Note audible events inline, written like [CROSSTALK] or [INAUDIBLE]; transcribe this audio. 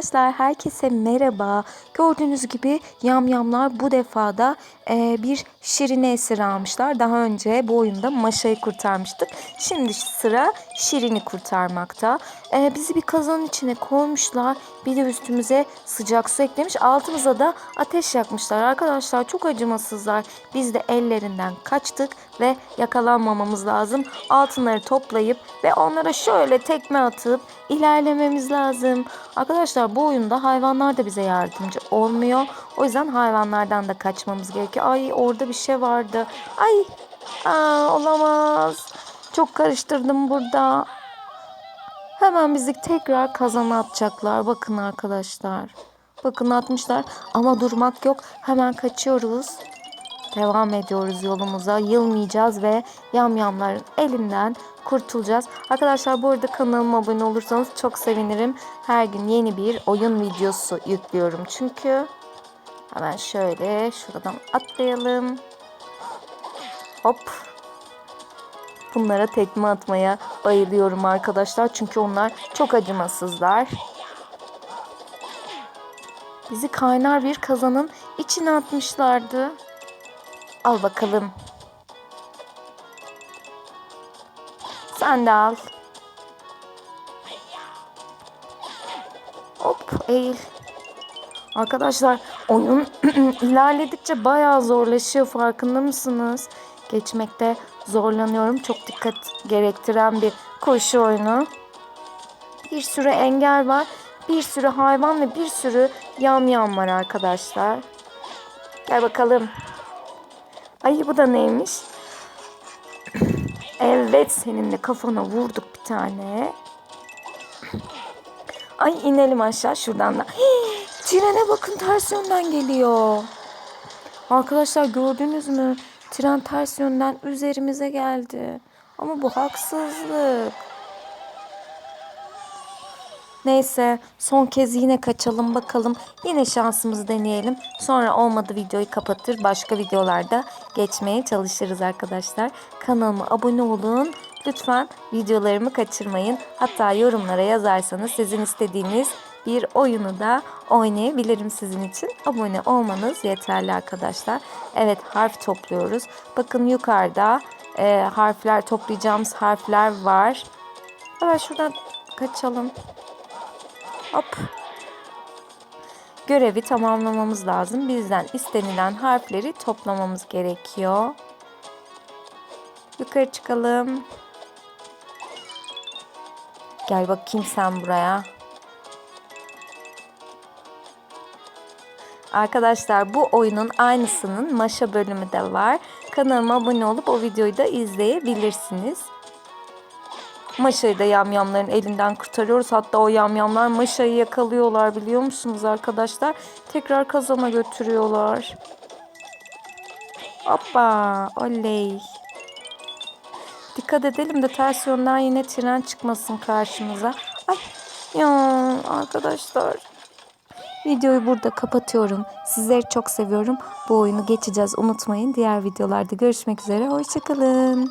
Arkadaşlar herkese merhaba. Gördüğünüz gibi yamyamlar bu defada e, bir Şirin'i esir almışlar. Daha önce bu oyunda Maşa'yı kurtarmıştık. Şimdi sıra Şirin'i kurtarmakta. E, bizi bir kazanın içine koymuşlar. Bir de üstümüze sıcak su eklemiş. Altımıza da ateş yakmışlar. Arkadaşlar çok acımasızlar. Biz de ellerinden kaçtık ve yakalanmamamız lazım. Altınları toplayıp ve onlara şöyle tekme atıp ilerlememiz lazım. Arkadaşlar bu oyunda hayvanlar da bize yardımcı olmuyor. O yüzden hayvanlardan da kaçmamız gerekiyor. Ay orada bir şey vardı. Ay aa, olamaz. Çok karıştırdım burada. Hemen bizi tekrar kazana atacaklar. Bakın arkadaşlar. Bakın atmışlar ama durmak yok. Hemen kaçıyoruz. Devam ediyoruz yolumuza. Yılmayacağız ve yamyamların elinden kurtulacağız. Arkadaşlar bu arada kanalıma abone olursanız çok sevinirim. Her gün yeni bir oyun videosu yüklüyorum çünkü. Hemen şöyle şuradan atlayalım. Hop. Bunlara tekme atmaya bayılıyorum arkadaşlar. Çünkü onlar çok acımasızlar. Bizi kaynar bir kazanın içine atmışlardı. Al bakalım. Sen de al. Hop eğil. Arkadaşlar oyun [CLEARS THROAT] ilerledikçe bayağı zorlaşıyor farkında mısınız? Geçmekte zorlanıyorum. Çok dikkat gerektiren bir koşu oyunu. Bir sürü engel var. Bir sürü hayvan ve bir sürü yamyam var arkadaşlar. Gel bakalım. Ay bu da neymiş? [CLEARS THROAT] Evet seninle kafana vurduk bir tane. Ay inelim aşağı şuradan da. Hii, [GASPS] trene bakın ters yönden geliyor. Arkadaşlar gördünüz mü? Tren ters yönden üzerimize geldi. Ama bu haksızlık. Neyse son kez yine kaçalım bakalım. Yine şansımızı deneyelim. Sonra olmadı videoyu kapatır. Başka videolarda geçmeye çalışırız arkadaşlar. Kanalıma abone olun. Lütfen videolarımı kaçırmayın. Hatta yorumlara yazarsanız sizin istediğiniz bir oyunu da oynayabilirim sizin için. Abone olmanız yeterli arkadaşlar. Evet harf topluyoruz. Bakın yukarıda e, harfler toplayacağımız harfler var. Evet şuradan kaçalım. Hop. Görevi tamamlamamız lazım. Bizden istenilen harfleri toplamamız gerekiyor. Yukarı çıkalım. Gel bakayım sen buraya. Arkadaşlar bu oyunun aynısının Maşa bölümü de var. Kanalıma abone olup o videoyu da izleyebilirsiniz. Maşa'yı da yamyamların elinden kurtarıyoruz. Hatta o yamyamlar Maşa'yı yakalıyorlar biliyor musunuz arkadaşlar? Tekrar kazana götürüyorlar. Hoppa oley. Dikkat edelim de ters yönden yine tren çıkmasın karşımıza. Ay ya arkadaşlar. Videoyu burada kapatıyorum. Sizleri çok seviyorum. Bu oyunu geçeceğiz unutmayın. Diğer videolarda görüşmek üzere. Hoşçakalın.